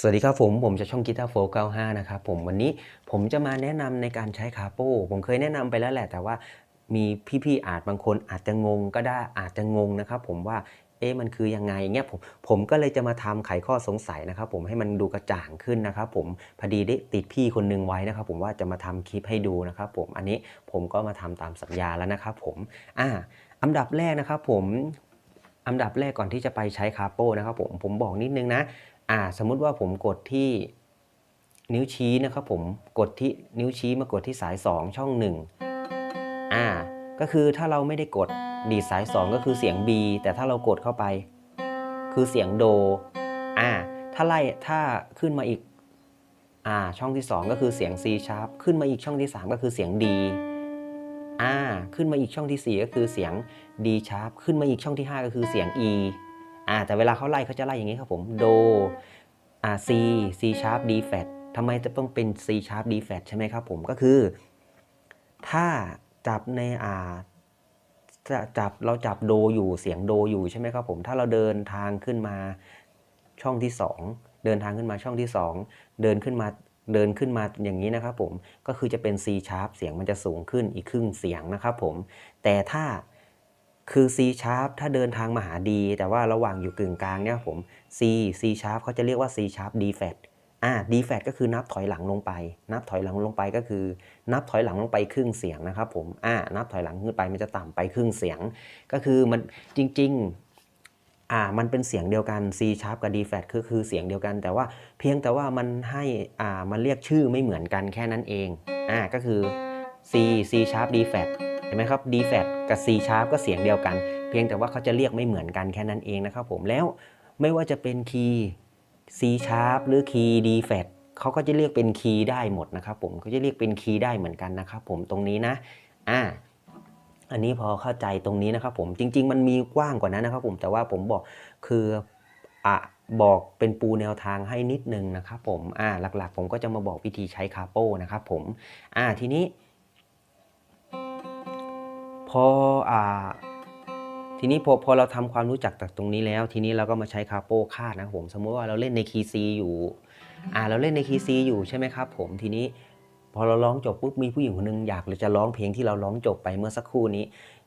สวัสดีครับผมผมจะช่องกีตาร์โฟ95 นะครับผมวันนี้ผมจะมาแนะนำในการใช้คาโป้ผมเคยแนะนำไปแล้วแหละแต่ว่ามีพี่ๆอาจบางคนอาจจะงงก็ได้อาจจะงงนะครับผมว่าเอ๊ะมันคือยังไงเงี้ยผมผมก็เลยจะมาทำไขข้อสงสัยนะครับผมให้มันดูกระจ่างขึ้นนะครับผมพอดีได้ติดพี่คนหนึงไว้นะครับผมว่าจะมาทำคลิปให้ดูนะครับผมอันนี้ผมก็มาทำตามสัญญาแล้วนะครับผมอ่าอันดับแรกนะครับผมอันดับแรกก่อนที่จะไปใช้คาโป้นะครับผมผมบอกนิดนึงนะ อ่าสมมุติว่าผมกดที่นิ้วชี้นะครับผมกดที่นิ้วชี้มากดที่สาย 2 ช่อง1อ่าก็คือถ้าเราไม่ได้กดดีดสาย 2 ก็คือเสียง B แต่ถ้าเรากดเข้าไป คือเสียงโดอ่าถ้าไล่ถ้าขึ้นมาอีกอ่าช่องที่ 2 ก็คือเสียง C sharp ขึ้นมาอีกช่องที่ 3 ก็คือเสียง D อ่าขึ้นมาอีกช่องที่ 4 ก็คือเสียง D sharp ขึ้นมาอีกช่องที่ 5 ก็คือเสียง E อ่าแต่เวลาเขาไล่เขาจะไล่อย่างนี้ครับผมโดอ่า C C sharp D flat ทำไมจะต้องเป็น C sharp D flat ใช่ไหมครับผมก็คือ ถ้าจับในอ่าจะจับเราจับโดอยู่เสียงโดอยู่ใช่ไหมครับผม ถ้าเราเดินทางขึ้นมาช่องที่ 2 เดินทางขึ้นมาช่องที่ 2 เดินขึ้นมาเดินขึ้นมาอย่างนี้นะครับผมก็คือจะเป็น C sharp เสียงมันจะสูงขึ้นอีกครึ่งเสียงนะครับผม แต่ถ้า คือ C sharp ถ้าเดินทางมาหา D แต่ว่าระหว่างอยู่กึ่งกลางเนี่ยผม C C sharp เขาจะเรียกว่า C sharp D flat อ่า D flat ก็คือนับถอยหลังลงไป นับถอยหลังลงไปก็คือ นับถอยหลังลงไปครึ่งเสียงนะครับผม อ่า นับถอยหลังขึ้นไปมันจะต่ำไปครึ่งเสียง ก็คือมันจริง ๆ อ่า มันเป็นเสียงเดียวกัน C sharp กับ D flat คือคือเสียงเดียวกัน แต่ว่าเพียงแต่ว่ามันให้ อ่า มันเรียกชื่อไม่เหมือนกันแค่นั้นเอง อ่า ก็คือ C C sharp D flat เห็นไหมครับ D flat กับ C sharp ก็เสียงเดียวกัน เพียงแต่ว่าเขาจะเรียกไม่เหมือนกันแค่นั้นเองนะครับผมแล้วไม่ว่าจะเป็นคีย์ C sharp หรือคีย์ D flat เขาก็จะเรียกเป็นคีย์ได้หมดนะครับผมเขาจะเรียกเป็นคีย์ได้เหมือนกันนะครับผมตรงนี้นะอ่าอันนี้พอเข้าใจตรงนี้นะครับผมจริง ๆ มันมีกว้างกว่านั้นนะครับผมแต่ว่าผมบอกคืออะบอกเป็นปูแนวทางให้นิดนึงนะครับผมอ่าหลักๆ ผมก็จะมาบอกวิธีใช้คาโป้นะครับผมอ่าทีนี้ ออ่า ทีนี้พอพอเราทำความรู้จักจากตรงนี้แล้ว ทีนี้เราก็มาใช้คาโป้คาดนะผม สมมติว่าเราเล่นในคีซีอยู่ อ่า เราเล่นในคีซีอยู่ใช่ไหมครับผมทีนี้พอเราร้องจบปุ๊บมีผู้หญิงคนหนึงอยากจะร้องเพลงที่เราร้องจบไปเมื่อสักครู่นี้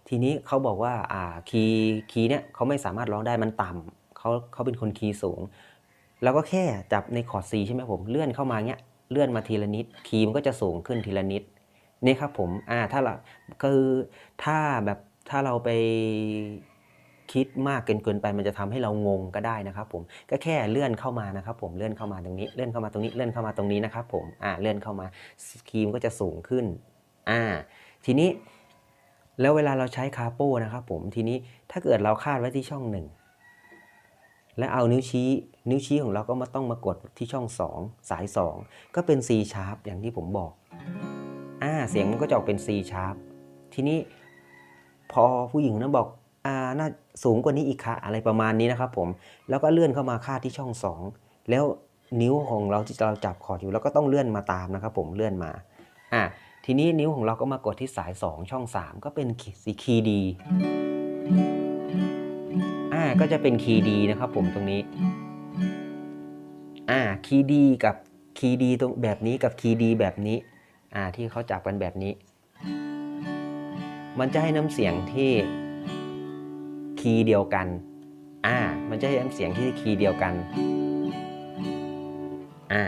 ทีนี้เขาบอกว่าอ่าคีย์คีย์เนี่ยเขาไม่สามารถร้องได้มันต่ำเขาเขาเป็นคนคีย์สูงเราก็แค่จับในคอร์ด C ใช่ไหมผมเลื่อนเข้ามาเงี้ยเลื่อนมาทีละนิดคีย์มันก็จะสูงขึ้นทีละนิด นี่ครับผมอ่าถ้าเราคือถ้าแบบถ้าเราไปคิดมากเกินเกินไปมันจะทำให้เรางงก็ได้นะครับผมก็แค่เลื่อนเข้ามานะครับผมเลื่อนเข้ามาตรงนี้เลื่อนเข้ามาตรงนี้เลื่อนเข้ามาตรงนี้นะครับผมอ่าเลื่อนเข้ามาคีมก็จะสูงขึ้นอ่าทีนี้แล้วเวลาเราใช้คาโป้นะครับผมทีนี้ถ้าเกิดเราคาดไว้ที่ช่องหนึ่งและเอานิ้วชี้ นิ้วชี้ของเราก็มาต้องมากดที่ช่อง 2 สาย 2 ก็เป็น C sharp อย่างที่ผมบอก เสียงมันก็จะออกเป็น C sharp ทีนี้พอผู้หญิงนั้นบอกอ่าน่าสูงกว่านี้อีกค่ะอะไรประมาณนี้นะครับผมแล้วก็เลื่อนเข้ามาคาดที่ช่อง 2 แล้วนิ้วของเราที่เราจับคอร์ดอยู่เราก็ต้องเลื่อนมาตามนะครับผมเลื่อนมาอ่าทีนี้นิ้วของเราก็มากดที่สาย 2 ช่อง 3 ก็เป็นสีคีย์ดีอ่าก็จะเป็นคีย์ดีนะครับผมตรงนี้อ่าคีย์ดีกับคีย์ดีตรงแบบนี้กับคีย์ดีแบบนี้ อ่าที่เขาจับกันแบบนี้ มันจะให้น้ำเสียงที่คีย์เดียวกันอ่ามันจะให้น้ำเสียงที่คีย์เดียวกันอ่า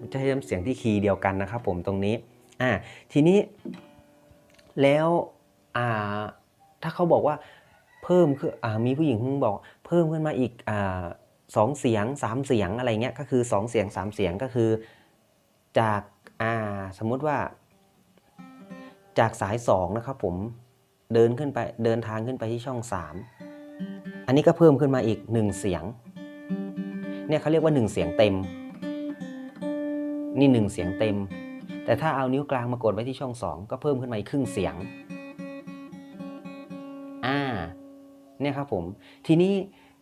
มันจะให้น้ำเสียงที่คีย์เดียวกันนะครับผมตรงนี้อ่าทีนี้แล้วอ่าถ้าเขาบอกว่า เพิ่มคืออมีผู้หญิงคนนึงบอก เพิ่มขึ้นมาอีกอสองเสียงสามเสียงอะไรเงี้ยก็คือสองเสียงสามเสียงก็คือ จากาสมมุติว่า จากสายสองนะครับผมเดินขึ้นไปเดินทางขึ้นไปที่ช่องสามอันนี้ก็เพิ่มขึ้นมาอีกหนึ่งเสียงเนี่ยเขาเรียกว่าหนึ่งเสียงเต็ม นี่หนึ่งเสียงเต็ม แต่ถ้าเอานิ้วกลางมากดไว้ที่ช่องสองก็เพิ่มขึ้นมาอีกครึ่งเสียง เนี่ยครับผมทีนี้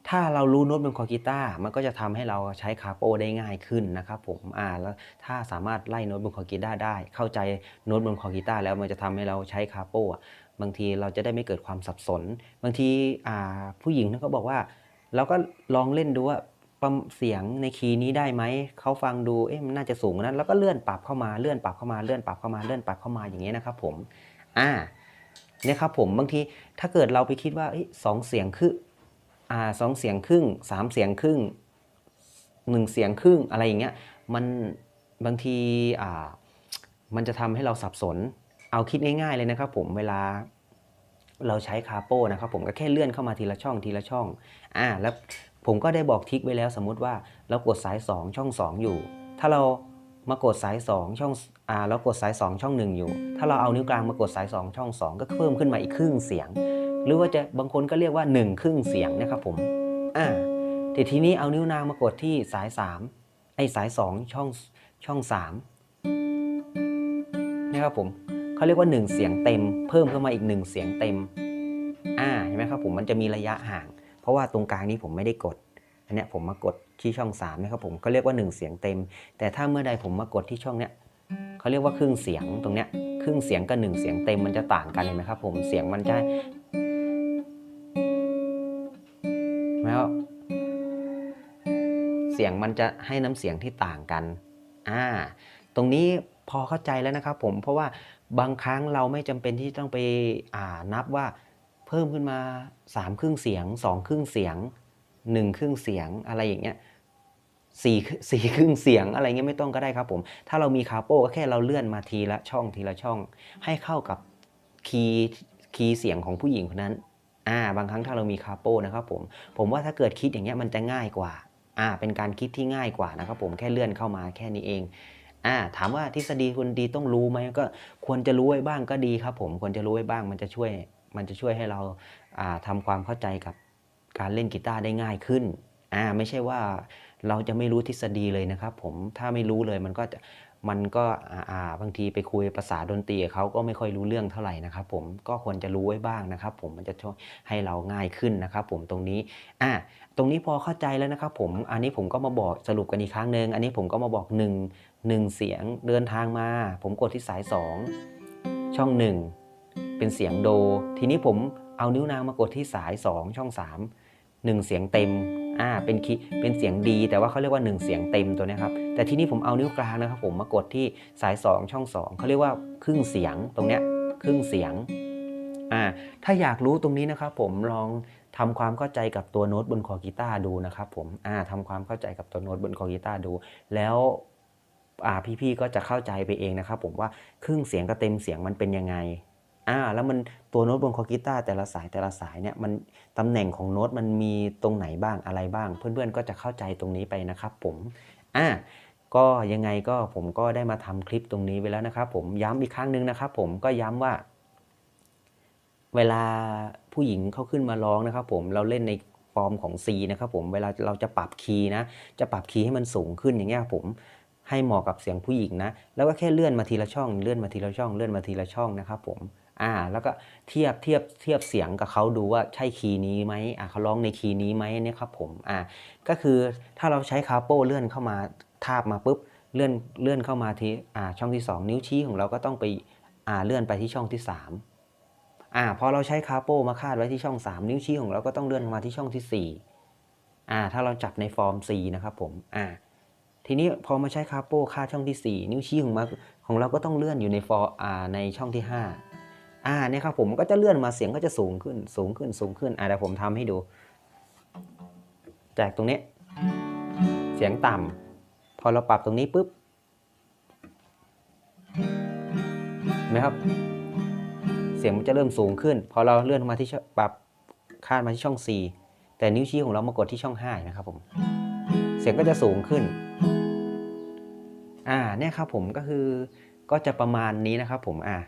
ถ้าเรารู้โน้ตบนคอกีตาร์มันก็จะทำให้เราใช้คาโปได้ง่ายขึ้นนะครับผมอ่าแล้วถ้าสามารถไล่โน้ตบนคอกีตาร์ได้ เข้าใจโน้ตบนคอกีตาร์แล้วมันจะทำให้เราใช้คาโปอะบางทีเราจะได้ไม่เกิดความสับสน บางทีอ่าผู้หญิงเขาก็บอกว่าเราก็ลองเล่นดูว่าปมเสียงในคีย์นี้ได้ไหม เขาฟังดู เอ๊ะมันน่าจะสูงนั้นแล้วก็เลื่อนปรับเข้ามา เลื่อนปรับเข้ามา เลื่อนปรับเข้ามา เลื่อนปรับเข้ามาอย่างเงี้ยนะครับผม อ่า นี่ยครับผมบางทีถ้าเกิดเราไปคิดว่าสองเสียงคืออ่าสองเสียงครึ่งสามเสียงครึ่งหนึ่งเสียงครึ่งอะไรอย่างเงี้ยมันบางทีอ่ามันจะทำให้เราสับสน เอาคิดง่าย ๆเลยนะครับผมเวลาเราใช้คาโป้นะครับผมก็แค่เลื่อนเข้ามาทีละช่องทีละช่องอ่าแล้วผมก็ได้บอกทิกไว้แล้วสมมุติว่าเรากดสาย 2 ช่อง 2 อยู่ ถ้าเรา มากดสาย 2 ช่องอ่าเรากดสาย 2 ช่อง 1 อยู่ ถ้าเราเอานิ้วกลางมากดสาย 2 ช่อง 2 ก็เพิ่มขึ้นมาอีกครึ่งเสียง หรือว่าจะบางคนก็เรียกว่า 1 ครึ่งเสียงนะครับผมอ่าแต่ทีนี้เอานิ้วนางมากดที่สาย 3 ไอ้สาย 2 ช่องช่อง 3 นะครับผมเขาเรียกว่า 1 เสียงเต็ม เพิ่มเข้ามาอีก 1 เสียงเต็มอ่าเห็นไหมครับผมมันจะมีระยะห่าง เพราะว่าตรงกลางนี้ผมไม่ได้กดอันเนี้ยผมมากด ที่ช่อง3นะครับผมก็เรียกว่า 1 เสียงเต็ม แต่ถ้าเมื่อใดผมมากดที่ช่องเนี้ยเขาเรียกว่าครึ่งเสียงตรงเนี้ยครึ่งเสียงกับ1เสียงเต็มมันจะต่างกันเห็นไหมครับผมเสียงมันจะแล้วเสียงมันจะให้น้ำเสียงที่ต่างกันอ่าตรงนี้พอเข้าใจแล้วนะครับผมเพราะว่าบางครั้งเราไม่จำเป็นที่ต้องไปอ่านับว่าเพิ่มขึ้นมา 3 ครึ่งเสียง 2 ครึ่งเสียง 1ครึ่งเสียงอะไรอย่างเงี้ยสี่สี่ครึ่งเสียงอะไรเงี้ยไม่ต้องก็ได้ครับผม ถ้าเรามีคาโป้ก็แค่เราเลื่อนมาทีละช่องทีละช่อง ให้เข้ากับคีย์คีย์เสียงของผู้หญิงคนนั้นอ่าบางครั้งถ้าเรามีคาโป้นะครับผม ผมว่าถ้าเกิดคิดอย่างเงี้ยมันจะง่ายกว่าอ่าเป็นการคิดที่ง่ายกว่านะครับผมแค่เลื่อนเข้ามาแค่นี้เองอ่าถามว่าทฤษฎีคุณดีต้องรู้ไหมก็ควรจะรู้ไว้บ้างก็ดีครับผมควรจะรู้ไว้บ้างมันจะช่วยมันจะช่วยให้เราอ่าทำความเข้าใจกับ การเล่นกีตาร์ได้ง่ายขึ้นอ่าไม่ใช่ว่าเราจะไม่รู้ทฤษฎีเลยนะครับ ผมถ้าไม่รู้เลยมันก็จะมันก็อ่าบางทีไปคุยภาษาดนตรีเขาก็ไม่ค่อยรู้เรื่องเท่าไหร่นะครับ ผมก็ควรจะรู้ไว้บ้างนะครับ ผมมันจะช่วยให้เราง่ายขึ้นนะครับ ผมตรงนี้อ่าตรงนี้พอเข้าใจแล้วนะครับ ผมอันนี้ผมก็มาบอกสรุปกันอีกครั้งหนึ่งอันนี้ผมก็มาบอก1 1เสียงเดินทางมา ผมกดที่สาย 2 ช่อง 1 เป็นเสียงโด ทีนี้ผมเอานิ้วนางมากดที่สาย 2 ช่อง 3 1 เสียงเต็มอ่าเป็นคีเป็นเสียงดี แต่ว่าเขาเรียกว่า 1 เสียงเต็มตัวเนี้ยครับ แต่ทีนี้ผมเอานิ้วกลางนะครับ ผมมากดที่สาย 2 ช่อง 2เขาเรียกว่าครึ่งเสียงตรงเนี้ยครึ่งเสียงอ่าถ้าอยากรู้ตรงนี้นะครับ ผมลองทำความเข้าใจกับตัวโน้ตบนคอกีตาร์ดูนะครับผมอ่าทำความเข้าใจกับตัวโน้ตบนคอกีตาร์ดู แล้วอ่าพี่ๆก็จะเข้าใจไปเองนะครับ ผมว่าครึ่งเสียงกับเต็มเสียงมันเป็นยังไง อ่าแล้วมันตัวโน้ตบนคอกีตาร์แต่ละสายแต่ละสายเนี่ยมันตำแหน่งของโน้ตมันมีตรงไหนบ้างอะไรบ้าง เพื่อนๆก็จะเข้าใจตรงนี้ไปนะครับผมอ่าก็ยังไงก็ผมก็ได้มาทำคลิปตรงนี้ไว้แล้วนะครับผมย้ำอีกครั้งหนึ่งนะครับผมก็ย้ำว่า เวลาผู้หญิงเขาขึ้นมาร้องนะครับ ผมเราเล่นในฟอร์มของ C นะครับผมเวลาเราจะปรับคีย์นะ จะปรับคีย์ให้มันสูงขึ้นอย่างเงี้ยผมให้เหมาะกับเสียงผู้หญิงนะ แล้วก็แค่เลื่อนมาทีละช่อง เลื่อนมาทีละช่อง เลื่อนมาทีละช่องนะครับผม อ่าแล้วก็เทียบเทียบเทียบเสียงกับเขาดูว่าใช่คีย์นี้ไหมอ่าเขาร้องในคีย์นี้ไหมเนี่ยครับผมอ่าก็คือถ้าเราใช้คาโป้เลื่อนเข้ามาทาบมาปุ๊บเลื่อนเลื่อนเข้ามาที่อ่าช่องที่ 2 นิ้วชี้ของเราก็ต้องไปอ่าเลื่อนไปที่ช่องที่3อ่าพอเราใช้คาโป้มาคาดไว้ที่ช่อง 3 นิ้วชี้ของเราก็ต้องเลื่อนมาที่ช่องที่4อ่าถ้าเราจับในฟอร์ม C นะครับผมอ่าทีนี้พอมาใช้คาโป้คาดช่องที่ 4 นิ้วชี้ของมาของเราก็ต้องเลื่อนอยู่ในฟอร์อ่าในช่องที่ 5 อ่าเนี่ยครับผมก็จะเลื่อนมาเสียงก็จะสูงขึ้นสูงขึ้นสูงขึ้นอ่าเดี๋ยวผมทำให้ดู จากตรงนี้ เสียงต่ำพอเราปรับตรงนี้ปุ๊บเห็นไหมครับ เสียงมันจะเริ่มสูงขึ้น พอเราเลื่อนมาที่ปรับคาดมาที่ช่อง C แต่นิ้วชี้ของเรามากดที่ช่อง5นะครับผม เสียงก็จะสูงขึ้น อ่าเนี่ยครับผมก็คือก็จะประมาณนี้นะครับผมอ่า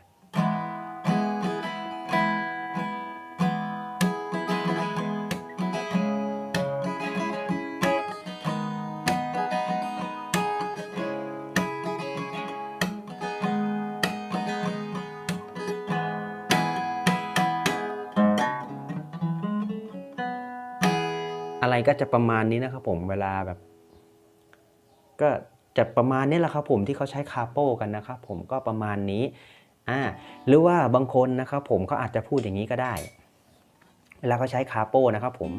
อะไรก็จะประมาณนี้นะครับผมเวลาแบบ ก็จะประมาณนี้แหละครับผมที่เขาใช้คาโป้กันนะครับผมก็ประมาณนี้อ่าหรือว่าบางคนนะครับผมเขาอาจจะพูดอย่างนี้ก็ได้ เวลาเขาใช้คาโป้นะครับผม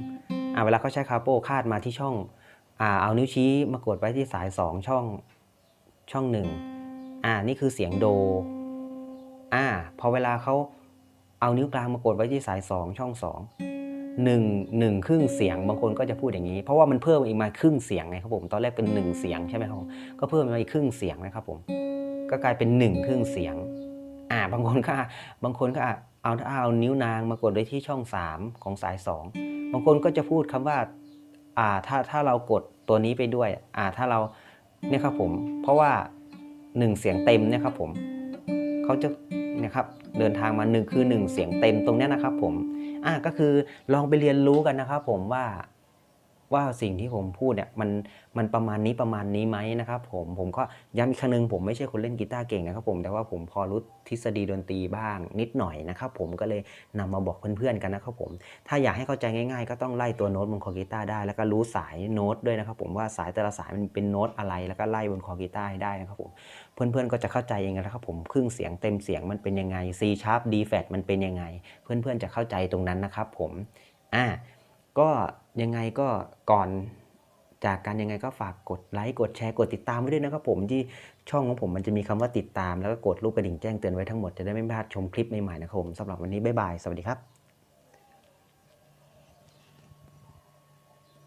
อ่าเวลาเขาใช้คาโป้คาดมาที่ช่องอ่าเอานิ้วชี้มากดไว้ที่สาย 2 ช่องช่องหนึ่งอ่านี่คือเสียงโดอ่าพอเวลาเขาเอานิ้วกลางมากดไว้ที่สาย 2 ช่อง 2 หนึ่งหนึ่งครึ่งเสียงบางคนก็จะพูดอย่างนี้ เพราะว่ามันเพิ่มอีกมาครึ่งเสียงไงครับผมตอนแรกเป็นหนึ่งเสียงใช่ไหมครับผมก็เพิ่มมาอีกครึ่งเสียงนะครับผมก็กลายเป็นหนึ่งครึ่งเสียงอ่าบางคนก็บางคนก็เอาถ้าเอานิ้วนางมากดไว้ที่ช่อง 3 ของสาย 2 บางคนก็จะพูดคำว่าอ่าถ้าถ้าเรากดตัวนี้ไปด้วยอ่าถ้าเราเนี่ยครับผมเพราะว่า 1 เสียงเต็มเนี่ยครับผมเขาจะเนี่ยครับเดินทางมาหนึ่งคือ 1 เสียงเต็มตรงเนี้ยนะครับผม อะก็คือลองไปเรียนรู้กันนะครับผมว่า ว่าสิ่งที่ผมพูดเนี่ยมันมันประมาณนี้ประมาณนี้ไหมนะครับผมผมก็ย้ำอีกครั้งหนึงผมไม่ใช่คนเล่นกีตาร์เก่งนะครับผมแต่ว่าผมพอรู้ทฤษฎีดนตรีบ้างนิดหน่อยนะครับผมก็เลยนำมาบอกเพื่อนๆกันนะครับผมถ้าอยากให้เข้าใจง่าย ๆ ก็ต้องไล่ตัวโน้ตบนคอกีตาร์ได้ แล้วก็รู้สายโน้ตด้วยนะครับผมว่าสายแต่ละสายมันเป็นโน้ตอะไรแล้วก็ไล่บนคอกีตาร์ให้ได้นะครับผมเพื่อนๆก็จะเข้าใจเองนะครับผมครึ่งเสียงเต็มเสียงมันเป็นยังไง C sharp D flat มันเป็นยังไง เพื่อนๆจะเข้าใจตรงนั้นนะครับผมอ่า ก็ยังไงก็ก่อนจากการยังไงก็ฝากกดไลค์กดแชร์กดติดตามไว้ด้วยนะครับผมที่ช่องของผมมันจะมีคำว่าติดตาม แล้วก็กดรูปกระดิ่งแจ้งเตือนไว้ทั้งหมดจะได้ไม่พลาดชมคลิปใหม่ๆนะครับผมสำหรับวันนี้บ๊ายบายสวัสดีครับ